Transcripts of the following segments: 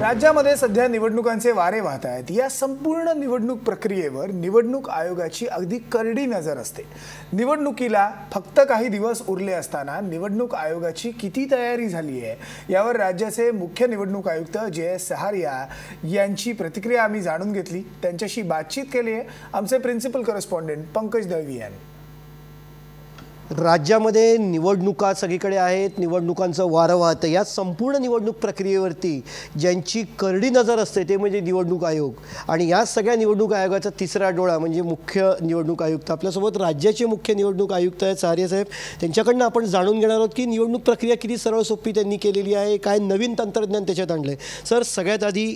राज्यामध्ये सध्या निवडणुकांचे वारे वाहत आहेत. या संपूर्ण निवडणूक प्रक्रियेवर निवडणूक आयोगाची अगदी करडी नजर असते. निवडणुकीला फक्त काही दिवस उरले असताना निवडणूक आयोगाची किती तयारी झाली आहे यावर राज्याचे मुख्य निवडणूक आयुक्त जे एस सहारिया यांची प्रतिक्रिया आम्ही जाणून घेतली. त्यांच्याशी बातचीत केली आहे. आमचे प्रिन्सिपल करस्पॉन्डेंट पंकज दळवी यांनी. राज्यामध्ये निवडणुका सगळीकडे आहेत निवडणुकांचं वारं वाहतं. या संपूर्ण निवडणूक प्रक्रियेवरती ज्यांची करडी नजर असते ते म्हणजे निवडणूक आयोग. आणि या सगळ्या निवडणूक आयोगाचा तिसरा डोळा म्हणजे मुख्य निवडणूक आयुक्त. आपल्यासोबत राज्याचे मुख्य निवडणूक आयुक्त आहेत सारे साहेब. त्यांच्याकडनं आपण जाणून घेणार आहोत की निवडणूक प्रक्रिया किती सरळ सोपी त्यांनी केलेली आहे काय नवीन तंत्रज्ञान त्याच्यात आणलं आहे सर सगळ्यात आधी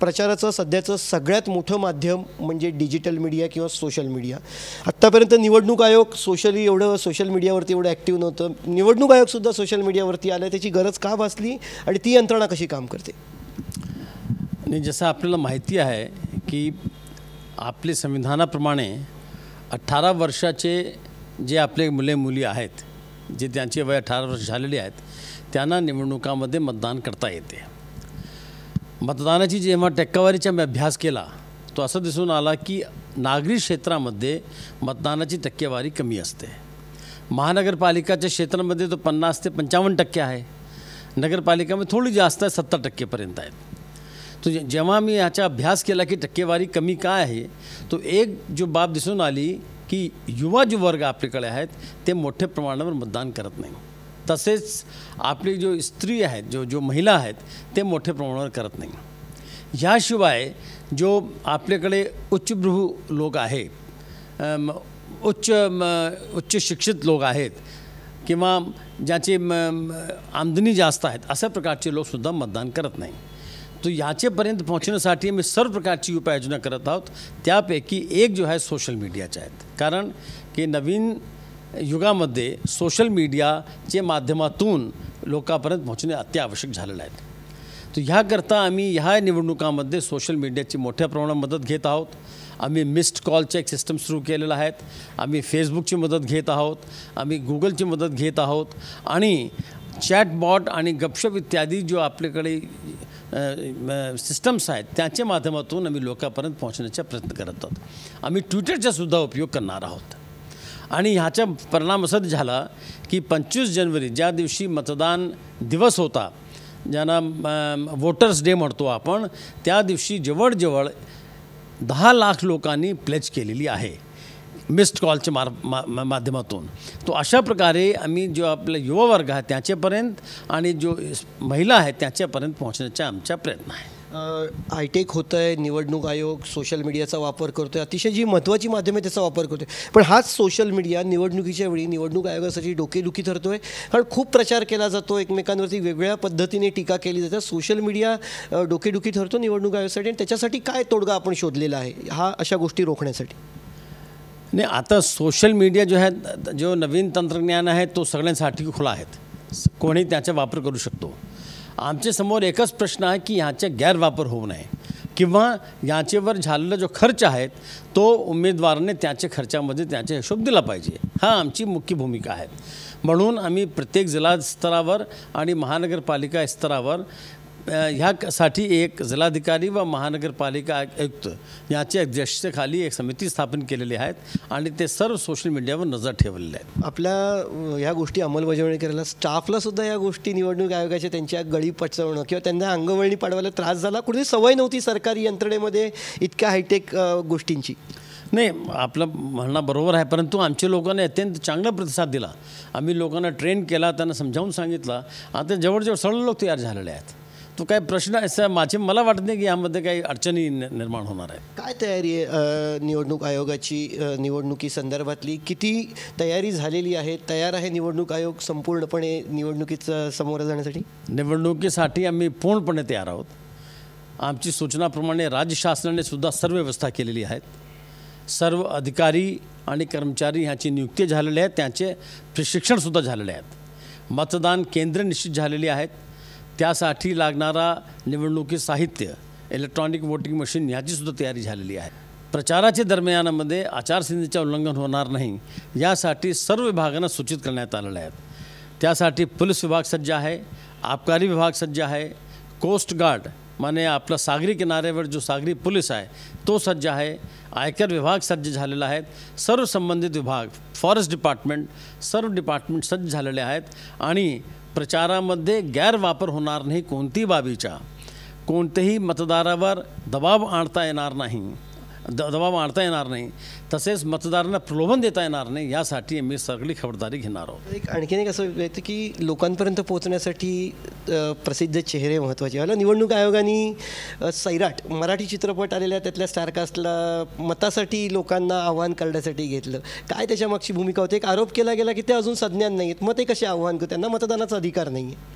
प्रचाराचं सध्याचं सगळ्यात मोठं माध्यम म्हणजे डिजिटल मीडिया किंवा सोशल मीडिया. आत्तापर्यंत निवडणूक आयोग सोशली एवढं सोशल मीडियावरती एवढं ॲक्टिव्ह नव्हतं. निवडणूक आयोगसुद्धा सोशल मीडियावरती आलं त्याची गरज का भासली आणि ती यंत्रणा कशी काम करते? आणि जसं आपल्याला माहिती आहे की आपले संविधानाप्रमाणे अठरा वर्षाचे जे आपले मुले मुली आहेत जे त्यांचे वय अठरा वर्ष झालेले आहेत त्यांना निवडणुकामध्ये मतदान करता येते. मतदानाची जेव्हा टक्केवारीचा मी अभ्यास केला तो असं दिसून आला की नागरी क्षेत्रामध्ये मतदानाची टक्केवारी कमी असते. महानगरपालिकाच्या क्षेत्रामध्ये तो पन्नास ते पंचावन्न टक्के आहे. नगरपालिकामध्ये थोडी जास्त आहे सत्तर टक्केपर्यंत आहेत. तो जे- जेव्हा मी याचा अभ्यास केला की टक्केवारी कमी काय आहे तो एक जो बाब दिसून आली की युवा जो वर्ग आपल्याकडे आहेत ते मोठ्या प्रमाणावर मतदान करत नाही. तसेच आपली जो स्त्री आहेत जो जो महिला आहेत ते मोठ्या प्रमाणावर करत नाही. ह्याशिवाय जो आपल्याकडे उच्चभ्रू लोक आहे उच्च म, उच्च शिक्षित लोक आहेत किंवा ज्याचे म, आमदनी जास्त आहेत अशा प्रकारचे लोकसुद्धा मतदान करत नाही. तो याचेपर्यंत पोहोचण्यासाठी मी सर्व प्रकारची उपाययोजना करत आहोत. त्यापैकी एक जो आहे सोशल मीडियाच्या आहेत कारण की नवीन युगामध्ये सोशल मीडियाचे माध्यमातून लोकांपर्यंत पोहोचणे अत्यावश्यक झालेलं आहे. तर ह्याकरता आम्ही ह्या निवडणुकामध्ये सोशल मीडियाची मोठ्या प्रमाणात मदत घेत आहोत. आम्ही मिस्ड कॉलचे एक सिस्टम सुरू केलेलं आहेत. आम्ही फेसबुकची मदत घेत आहोत. आम्ही गुगलची मदत घेत आहोत. आणि चॅटबॉट आणि गपशप इत्यादी जो आपल्याकडे सिस्टम्स आहेत त्याच्या माध्यमातून आम्ही लोकांपर्यंत पोहोचण्याचा प्रयत्न करत आहोत. आम्ही ट्विटरचा सुद्धा उपयोग करणार आहोत. आणि ह्याचा परिणाम असा झाला की पंचवीस जानेवारी ज्या दिवशी मतदान दिवस होता ज्यांना वोटर्स डे म्हणतो आपण त्या दिवशी जवळजवळ दहा लाख लोकांनी प्लेच केलेली आहे मिस्ड कॉलच्या मार मा मा- माध्यमातून. तो अशा प्रकारे आम्ही जो आपला युवा वर्ग आहे त्याच्यापर्यंत आणि जो महिला आहेत त्याच्यापर्यंत पोहोचण्याचा आमचा प्रयत्न आहे. हायटेक होतं आहे निवडणूक आयोग सोशल मीडियाचा वापर करतो आहे अतिशय जी महत्त्वाची माध्यमे त्याचा वापर करतो आहे पण हाच सोशल मीडिया निवडणुकीच्या वेळी निवडणूक आयोगासाठी डोकेदुखी ठरतो आहे कारण खूप प्रचार केला जातो एकमेकांवरती वेगवेगळ्या पद्धतीने टीका केली जाते. सोशल मीडिया डोकेदुखी ठरतो निवडणूक आयोगासाठी आणि त्याच्यासाठी काय तोडगा आपण शोधलेला आहे हा अशा गोष्टी रोखण्यासाठी? नाही आता सोशल मीडिया जो आहे जो नवीन तंत्रज्ञान आहे तो सगळ्यांसाठी खुला आहेत कोणी त्याचा वापर करू शकतो. आमच्यासमोर एकच प्रश्न आहे की ह्याचा गैरवापर होऊ नये. किंवा याच्यावर झालेला जो खर्च आहे तो उमेदवाराने त्याच्या खर्चामध्ये त्याच्या हिशोब दिला पाहिजे. हा आमची मुख्य भूमिका आहे. म्हणून आम्ही प्रत्येक जिल्हा स्तरावर आणि महानगरपालिका स्तरावर ह्यासाठी एक जिल्हाधिकारी व महानगरपालिका आयुक्त याच्या अध्यक्षतेखाली एक समिती स्थापन केलेली आहेत आणि ते सर्व सोशल मीडियावर नजर ठेवलेले आहेत. आपल्या ह्या गोष्टी अंमलबजावणी करायला स्टाफला सुद्धा या गोष्टी निवडणूक आयोगाच्या त्यांच्या गळी पचवणं किंवा त्यांना अंगवळणी पाडवायला त्रास झाला. कुठे सवय नव्हती सरकारी यंत्रणेमध्ये इतक्या हायटेक गोष्टींची. नाही आपलं म्हणणं बरोबर आहे परंतु आमच्या लोकांनी अत्यंत चांगला प्रतिसाद दिला. आम्ही लोकांना ट्रेन केला त्यांना समजावून सांगितलं. आता जवळजवळ सर्व लोक तयार झालेले आहेत. तो काय प्रश्न असं माझे मला वाटत नाही की यामध्ये काही अडचणी निर्माण होणार आहेत. काय तयारी आहे निवडणूक आयोगाची निवडणुकी संदर्भातली? किती तयारी झालेली आहे? तयार आहे निवडणूक आयोग संपूर्णपणे निवडणुकीचं समोर जाण्यासाठी? निवडणुकीसाठी आम्ही पूर्णपणे तयार आहोत. आमची सूचनाप्रमाणे राज्य शासनाने सुद्धा सर्व व्यवस्था केलेली आहेत. सर्व अधिकारी आणि कर्मचारी ह्याची नियुक्ती झालेली आहे. त्यांचे प्रशिक्षणसुद्धा झालेले आहेत. मतदान केंद्र निश्चित झालेली आहेत. त्यासाठी लागणारा निवडणुकी साहित्य इलेक्ट्रॉनिक वोटिंग मशीन ह्याचीसुद्धा तयारी झालेली आहे. प्रचाराच्या दरम्यानामध्ये आचारसंहितेचे उल्लंघन होणार नाही यासाठी सर्व विभागांना सूचित करण्यात आलेलं आहे त्यासाठी पोलीस विभाग सज्ज आहे आबकारी विभाग सज्ज आहे कोस्ट गार्ड माने आपला सागरी किनाऱ्यावर जो सागरी पोलीस आहे तो सज्ज आहे आयकर विभाग सज्ज झालेला आहेत सर्व संबंधित विभाग फॉरेस्ट डिपार्टमेंट सर्व डिपार्टमेंट सज्ज झालेले आहेत आणि प्रचारामध्ये गैरवापर होणार नाही कोणती बाबीचा कोणत्याही मतदारावर दबाव आणता येणार नाही. द दबाव आणता येणार नाही. तसेच मतदारांना प्रलोभन देता येणार नाही यासाठी मी सगळी खबरदारी घेणार आहोत. एक आणखीन एक असं येतं की लोकांपर्यंत पोहोचण्यासाठी प्रसिद्ध चेहरे महत्त्वाचे. मला निवडणूक आयोगाने सैराट मराठी चित्रपट आलेल्या त्यातल्या स्टारकास्टला मतासाठी लोकांना आव्हान करण्यासाठी घेतलं. काय त्याच्यामागची भूमिका होती? एक आरोप केला गेला की ते अजून संज्ञान नाही आहेत मग ते कसे आव्हान करतात? त्यांना मतदानाचा अधिकार नाही आहे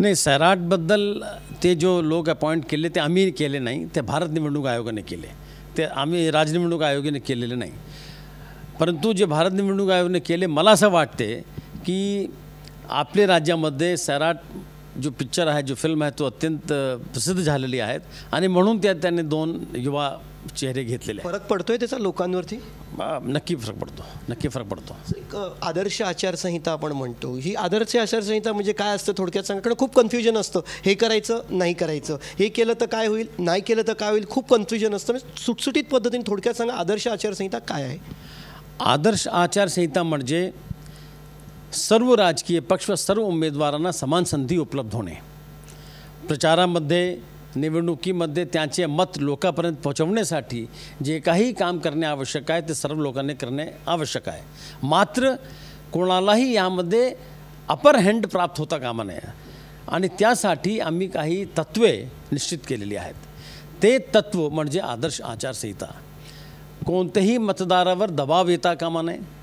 नाही सैराटबद्दल ते जो लोक अपॉइंट केले ते आम्ही केले नाही. ते भारत निवडणूक आयोगाने केले. ते आम्ही राज्य निवडणूक आयोगाने केलेले नाही. परंतु जे भारत निवडणूक आयोगाने केले मला असं वाटते की आपल्या राज्यामध्ये सैराट जो पिक्चर आहे जो फिल्म आहे तो अत्यंत प्रसिद्ध झालेली आहेत. आणि म्हणून त्या त्यांनी दोन युवा चेहरे घेतलेले फरक पडतोय त्याचा लोकांवरती? नक्की फरक पडतो. नक्की फरक पडतो. आदर्श आचारसंहिता आपण म्हणतो. ही आदर्श आचारसंहिता म्हणजे काय असतं थोडक्यात सांगाकडे खूप कन्फ्युजन असतं. हे करायचं नाही करायचं. हे केलं तर काय होईल नाही केलं तर काय होईल खूप कन्फ्युजन असतं. म्हणजे सुटसुटीत पद्धतीने थोडक्यात सांगा आदर्श आचारसंहिता काय आहे? आदर्श आचारसंहिता म्हणजे सर्व राजकीय पक्ष व सर्व उमेदवारांना समान संधी उपलब्ध होणे. प्रचारामध्ये निवडणुकीमध्ये त्यांचे मत लोकांपर्यंत पोहोचवण्यासाठी जे काही काम करणे आवश्यक आहे ते सर्व लोकांनी करणे आवश्यक आहे. मात्र कोणालाही यामध्ये अपर हँड प्राप्त होता कामा नये. आणि त्यासाठी आम्ही काही तत्त्वे निश्चित केलेली आहेत. ते तत्त्व म्हणजे आदर्श आचारसंहिता. कोणत्याही मतदारावर दबाव येता कामा नये.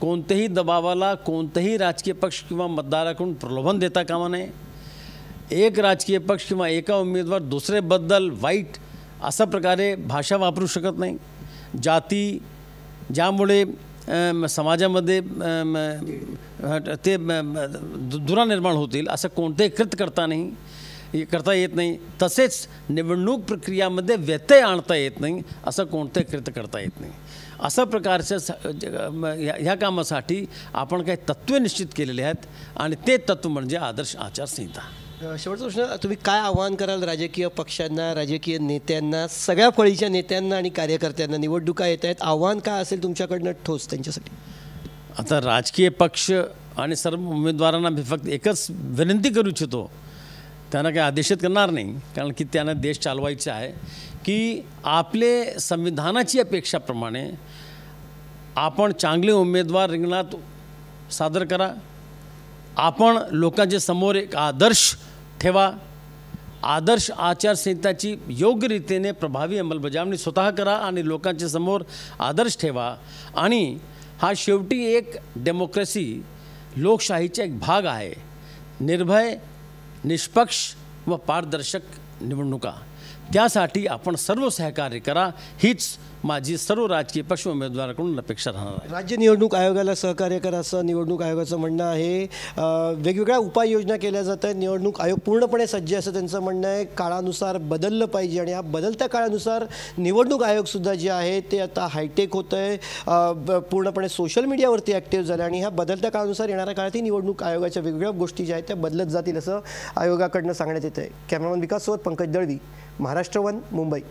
कोणत्याही दबावाला कोणतेही राजकीय पक्ष किंवा मतदाराकडून प्रलोभन देता कामा नये. एक राजकीय पक्ष किंवा एका उमेदवार दुसरेबद्दल वाईट अशा प्रकारे भाषा वापरू शकत नाही. जाती ज्यामुळे समाजामध्ये ते दु- दुरा निर्माण होतील असं कोणतेही कृत करता नाही. करता येत नाही. तसेच निवडणूक प्रक्रियामध्ये व्यत्यय आणता येत नाही असं कोणतेही कृत्य करता येत नाही. अशा प्रकारच्या ह्या कामासाठी आपण काही तत्त्वे निश्चित केलेले आहेत आणि ते तत्व म्हणजे आदर्श आचारसंहिता. शेवटचा प्रश्न तुम्ही काय आव्हान कराल राजकीय पक्षांना राजकीय नेत्यांना सगळ्या फळीच्या नेत्यांना आणि कार्यकर्त्यांना? निवडणुका येत आहेत. आव्हान काय असेल तुमच्याकडनं ठोस त्यांच्यासाठी? आता राजकीय पक्ष आणि सर्व उमेदवारांना मी फक्त एकच विनंती करू इच्छितो त्यांना काही आदेशित करणार नाही. कारण की त्यांना देश चालवायचा आहे. की आपले संविधानाची अपेक्षाप्रमाणे आपण चांगले उमेदवार रिंगणात सादर करा. आपण लोकांच्या समोर एक आदर्श ठेवा. आदर्श आचारसंहिताची योग्य रीतीने प्रभावी अंमलबजावणी स्वतः करा आणि लोकांच्या समोर आदर्श ठेवा. आणि हा शेवटी एक डेमोक्रेसी लोकशाहीचा एक भाग आहे. निर्भय निष्पक्ष व पारदर्शक निवडणुका. त्यासाठी आपण सर्व सहकार्य करा. हीच माझी सर्व राजकीय पक्ष उमेदवाराकडून अपेक्षा राहणार आहे. राज्य निवडणूक आयोगाला सहकार्य करा असं निवडणूक आयोगाचं म्हणणं आहे. वेगवेगळ्या उपाययोजना केल्या जात आहेत निवडणूक आयोग पूर्णपणे सज्ज असं त्यांचं म्हणणं आहे. काळानुसार बदललं पाहिजे आणि या बदलत्या काळानुसार निवडणूक आयोगसुद्धा जे आहे ते आता हायटेक होतं आहे. पूर्णपणे सोशल मीडियावरती ॲक्टिव्ह झालं आणि ह्या बदलत्या काळानुसार येणाऱ्या काळातही निवडणूक आयोगाच्या वेगवेगळ्या गोष्टी ज्या आहेत त्या बदलत जातील असं आयोगाकडनं सांगण्यात येतं आहे कॅमेरामन विकास सोबत पंकज दळवी. महाराष्ट्र वन मुंबई.